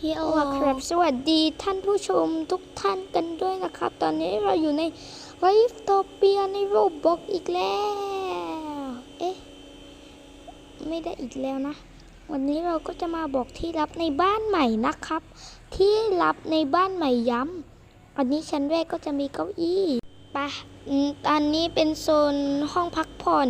เฮียครับสวัสดีท่านผู้ชมทุกท่านกันด้วยนะครับ ตอนนี้เราอยู่ในไลฟ์โตเปียในโรบอกอีกแล้ว เอ๊ะ ไม่ได้อีกแล้วนะ วันนี้เราก็จะมาบอกที่รับในบ้านใหม่นะครับ ที่รับในบ้านใหม่ย้ำอันนี้ชั้นแรกก็จะมีเก้าอี้ไปะอันนี้เป็นโซนห้องพักผ่อน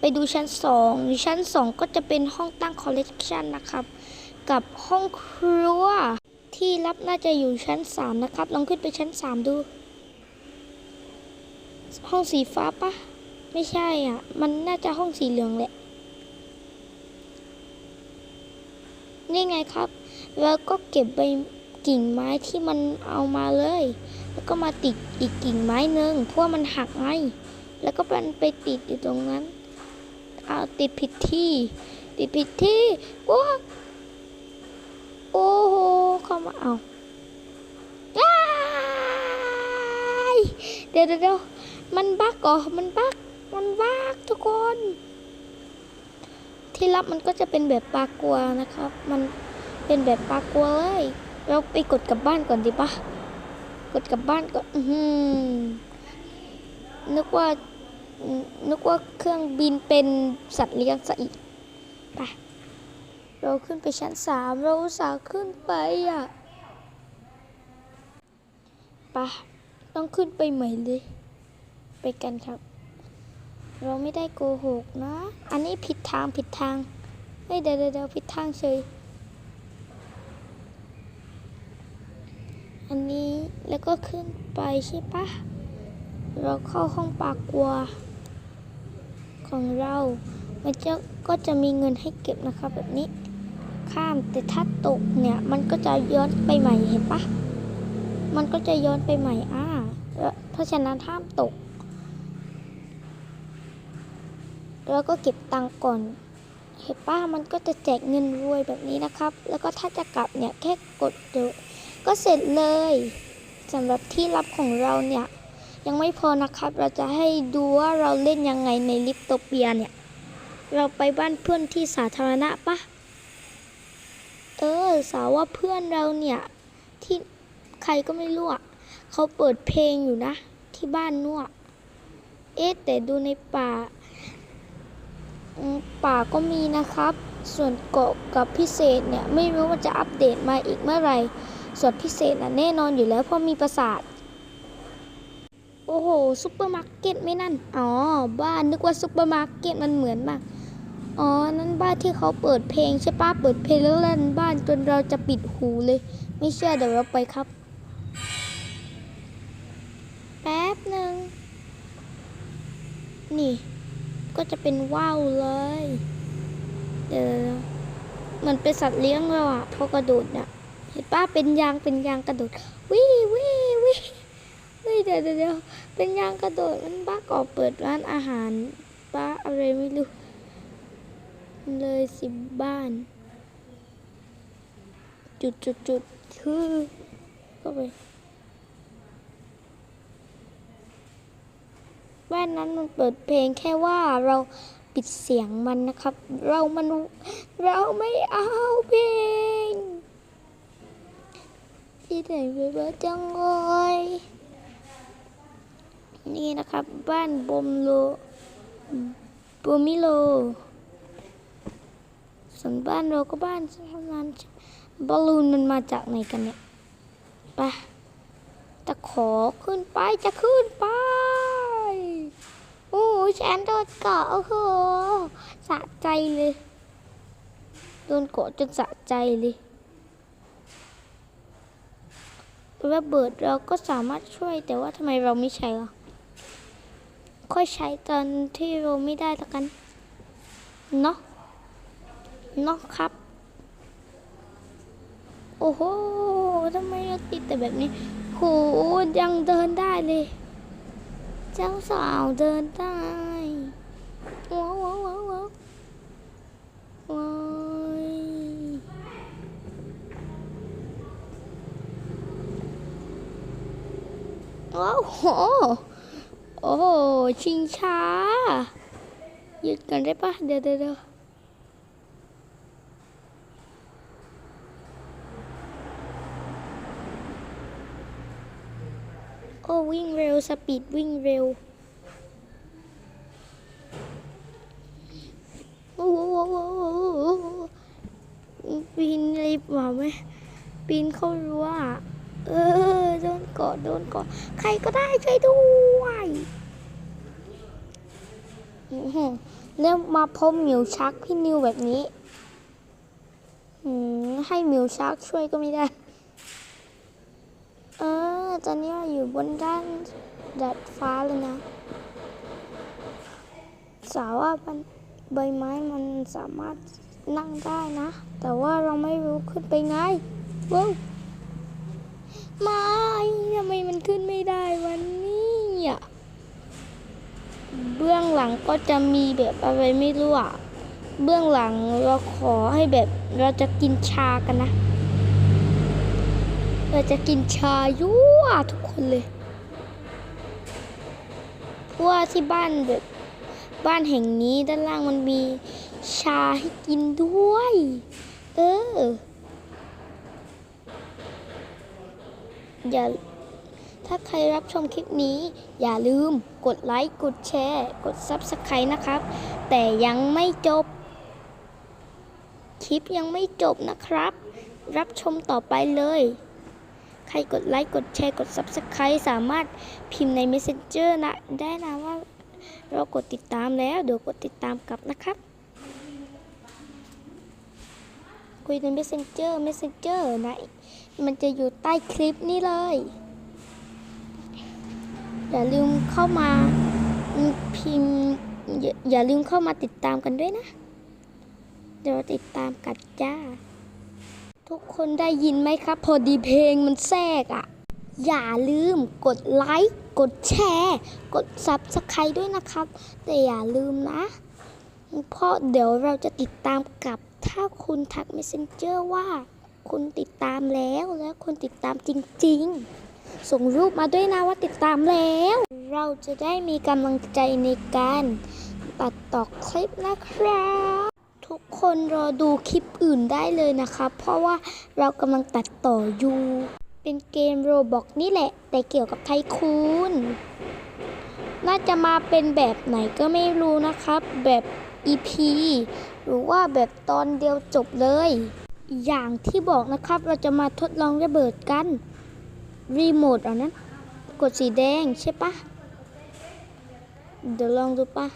ไปดูชั้นสองชั้นสองก็จะเป็นห้องตั้งคอลเลกชันนะครับ กับห้องครัว ที่รับน่าจะอยู่ชั้น 3 นะครับ ลองขึ้นไปชั้น 3 ดู ห้องสีฟ้าปะไม่ใช่อะ มันน่าจะห้องสีเหลืองแหละ นี่ไงครับ แล้วก็เก็บใบกิ่งไม้ที่มันเอามาเลย แล้วก็มาติดอีกกิ่งไม้หนึ่งเพราะมันหักไงแล้วก็มันไปติดอยู่ตรงนั้นเอาติดผิดที่ ติดผิดที่ว้า อ้โหเข้ามาเอาอ้ายเดี๋ยวเดี๋ยวมันบักเหรอมันบักมันบักทุกคน ที่รับมันก็จะเป็นแบบปลากัวนะครับ มันเป็นแบบปลากัวเลยเราไปกดกลับบ้านก่อนดีปะกดกลับบ้านก่อนอือหือนึกว่านึกว่าเครื่องบินเป็นสัตว์เลี้ยงซะอีก เราขึ้นไปชั้นสามเราอุตส่าห์ขึ้นไปอะปะต้องขึ้นไปใหม่เลย ไปกันครับ เราไม่ได้โกหกนะ อันนี้ผิดทางผิดทางเฮ้ยเดี๋ยวเดี๋ยวเดาผิดทางเฉย อันนี้แล้วก็ขึ้นไปใช่ปะเราเข้าห้องปากกัว ของเรา มันจะก็จะมีเงินให้เก็บนะครับแบบนี้ ข้าม แต่ถ้าตกเนี่ย มันก็จะย้อนไปใหม่เห็นปะมันก็จะย้อนไปใหม่อ่าเพราะฉะนั้นห้ามตก แล้วก็เก็บตังค์ก่อน เห็นป้ามันก็จะแจกเงินรวยแบบนี้นะครับ แล้วก็ถ้าจะกลับเนี่ยแค่กดเดี๋ยวก็เสร็จเลยสำหรับที่รับของเราเนี่ย ยังไม่พอนะครับ เราจะให้ดูว่าเราเล่นยังไงในลิฟโตเปียเนี่ย เราไปบ้านเพื่อนที่สาธารณะปะ เออ สาวว่าเพื่อนเราเนี่ย ที่ใครก็ไม่รู้อะเขาเปิดเพลงอยู่นะ ที่บ้านนู่นอเอ๊ะแต่ดูในป่า ป่าก็มีนะครับ ส่วนเกาะกับพิเศษเนี่ย ไม่รู้ว่าจะอัปเดตมาอีกเมื่อไหร่ส่วนพิเศษน่ะแน่นอนอยู่แล้วเพราะมีปราสาท โอ้โหซุปเปอร์มาร์เก็ตไม่นั่น อ๋อ บ้านนึกว่าซุปเปอร์มาร์เก็ตมันเหมือนมาก อ๋อ นั่นบ้านที่เขาเปิดเพลงใช่ปะเปิดเพลงแล้วเล่นบ้านจนเราจะปิดหูเลย ไม่เชื่อเดี๋ยวเราไปครับ แป๊บหนึ่ง นี่ ก็จะเป็นว่าวเลย เดี๋ยวเหมือนเป็นสัตว์เลี้ยงเราอะพอกระโดดเนี่ยเห็นป้าเป็นยางเป็นยางกระโดดวิวิวิวิเดี๋ยวเดี๋ยวเดี๋ยวเป็นยางกระโดดมันบ้าก่อเปิดร้านอาหารป้าอะไรไม่รู้ เลยสิบบ้าน จุดจุดจุดคือก็ไปบ้านนั้นมันเปิดเพลงแค่ว่าเราปิดเสียงมันนะครับ เรามันเราไม่เอาเพลงที่ไหนไปบ้างจังเลยนี่นะครับ บ้านบมโลบมิโล ส่วนบ้านเราก็บ้านเท่านั้นบอลลูนมันมาจากไหนกันเนี่ยไปตะขอขึ้นไปจะขึ้นไป โอ้ฉันโดนเกาะโอ้โหสะใจเลยโดนเกาะจนสะใจเลยระเบิดเราก็สามารถช่วยแต่ว่าทำไมเราไม่ใช้ล่ะค่อยใช้ตอนที่เราไม่ได้ละกัน เนาะ นาะครับ โอ้โหทำไมเราติดแต่แบบนี้โหยังเดินได้เลย เจ้าสาวเดินได้ว้าวว้าวว้าวว้าวว้ายว้โห โอ้โห ชิงช้าหยุดกันได้ปะเดี๋ยวเดี๋ยว โอ้วิ่งเร็วสปีดวิ่งเร็ว โอ้โหปีนรีบมาไหมปีนเข้ารั้วเออโดนกาะโดนกาะใครก็ได้ช่วยด้วยอื้อหือแล้วมาพบมิวชักพี่นิวแบบนี้ให้มิวชักช่วยก็ไม่ได้ ตอนนี้เราอยู่บนด้านดัดฟ้าเลยนะ สาว่ามันใบไม้มันสามารถนั่งได้นะ แต่ว่าเราไม่รู้ขึ้นไปไงว้าวไม่ทำไมมันขึ้นไม่ได้วันนี้อะเบื้องหลังก็จะมีแบบอะไรไม่รู้อะ เบื้องหลังเราขอให้แบบเราจะกินชากันนะ เราจะกินชายั่วทุกคนเลยเพราะว่าที่บ้านแบบบ้านแห่งนี้ด้านล่างมันมีชาให้กินด้วย เออ อย่า ถ้าใครรับชมคลิปนี้ อย่าลืมกดไลค์ กดแชร์ กด Subscribe นะครับ แต่ยังไม่จบ คลิปยังไม่จบนะครับ รับชมต่อไปเลย ใครกดไลค์กดแชร์กด Subscribe สามารถพิมพ์ใน Messenger นะได้นะว่าเรากดติดตามแล้ว เดี๋ยวกดติดตามกลับนะครับ คุยใน Messenger Messenger นะ มันจะอยู่ใต้คลิปนี้เลย อย่าลืมเข้ามาพิมพ์อย่าลืมเข้ามาติดตามกันด้วยนะ เดี๋ยวติดตามกันจ้า ทุกคนได้ยินไหมครับ พอดีเพลงมันแทรกอะ่ะ อย่าลืมกดไลค์ กดแชร์ กด Subscribe ด้วยนะครับ แต่อย่าลืมนะ เพราะเดี๋ยวเราจะติดตามกลับ ถ้าคุณทัก Messenger ว่าคุณติดตามแล้วแล้วคุณติดตามจริงๆ ส่งรูปมาด้วยนะว่าติดตามแล้ว เราจะได้มีกำลังใจในการตัดต่อคลิปนะครับ คนรอดูคลิปอื่นได้เลยนะครับ เพราะว่าเรากำลังตัดต่ออยู่ เป็นเกมโรบอกนี่แหละ แต่เกี่ยวกับไทคูนน่าจะมาเป็นแบบไหนก็ไม่รู้นะครับ แบบ EP หรือว่าแบบตอนเดียวจบเลย อย่างที่บอกนะครับเราจะมาทดลองระเบิดกัน รีโมทเอันนั้น กดสีแดงใช่ปะเดี๋ยวลองดูปะ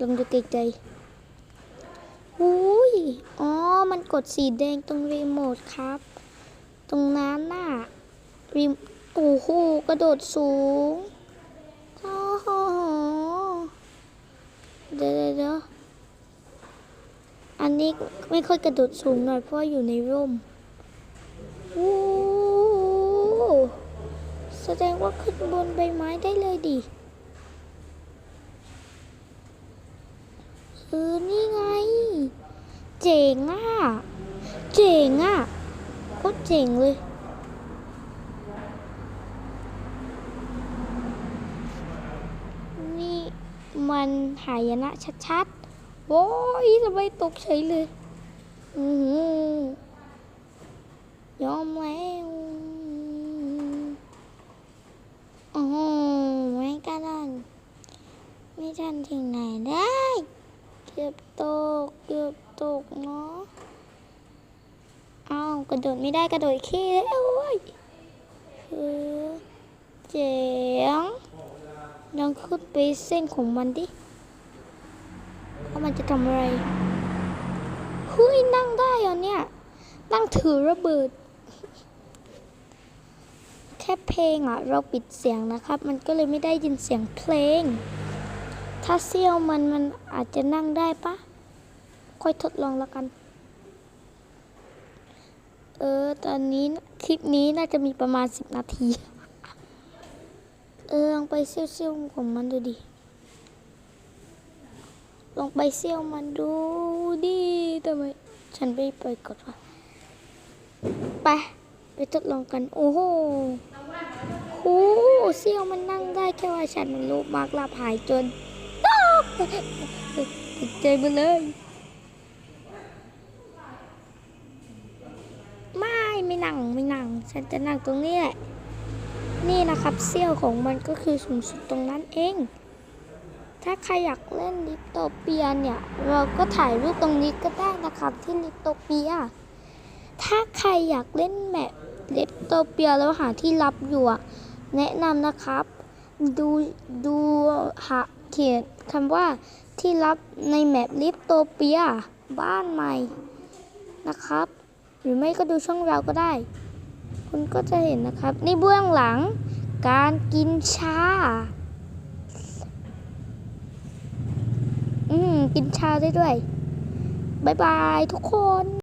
ลองดูไกลๆ อุ้ย อ๋อ มันกดสีแดงตรงรีโมทครับ ตรงนั้นน่ะรีโอ้โหกระโดดสูง โอ้โห เดี๋ยวเดี๋ยวเดี๋ยวอันนี้ไม่ค่อยกระโดดสูงหน่อยเพราะอยู่ในร่มโอ้โหแสดงว่าขึ้นบนใบไม้ได้เลยดิเออนี่ไง เจ๋งอะ เจ๋งอะโคตรเจ๋งเลย นี่มันหายนะชัดๆ โอ้ยทำไมตกเฉยเลย อือยอมแล้วโอ้ไม่กระดันไม่ทันถึงไหนได้ เกือบตกเกือบ ตกเนาะอ้าวกระโดดไม่ได้กระโดดขี้แล้วโอ้ยเออเจ๋งลองขึ้นไปเส้นของมันดิว่ามันจะทำอะไรเฮ้ยนั่งได้เหรอเนี่ย นั่งถือระเบิด แค่เพลงอะ เราปิดเสียงนะครับ มันก็เลยไม่ได้ยินเสียงเพลง ถ้าเซี่ยวมันมันอาจจะนั่งได้ปะ ค่อยทดลองแล้วกัน เออ ตอนนี้คลิปนี้น่าจะมีประมาณสิบนาที เออ ลองไปเซี่ยวๆของมันดูดิ ลองไปเซี่ยวมันดูดิทำไมฉันไปไปกดวะไป ไปทดลองกัน โอ้โหโอ้เซี่ยวมันนั่งได้แค่ว่าฉันมันรู้มากลาภายจนติดใจไปเลย ไม่นั่งไม่นั่ง ฉันจะนั่งตรงนี้แหละ นี่นะครับเสี้ยวของมันก็คือสูงสุดตรงนั้นเอง ถ้าใครอยากเล่นลิปโตเปียเนี่ย เราก็ถ่ายรูปตรงนี้ก็ได้นะครับที่ลิปโตเปีย ถ้าใครอยากเล่นแมปลิปโตเปียแล้วหาที่รับอยู่แนะนำนะครับ ดูดูหาเขียนคำว่าที่รับในแมปลิปโตเปียบ้านใหม่นะครับ หรือไม่ก็ดูช่องเราก็ได้ คุณก็จะเห็นนะครับ นี่เบื้องหลังการกินชา อืม กินชาได้ด้วยบายบายทุกคน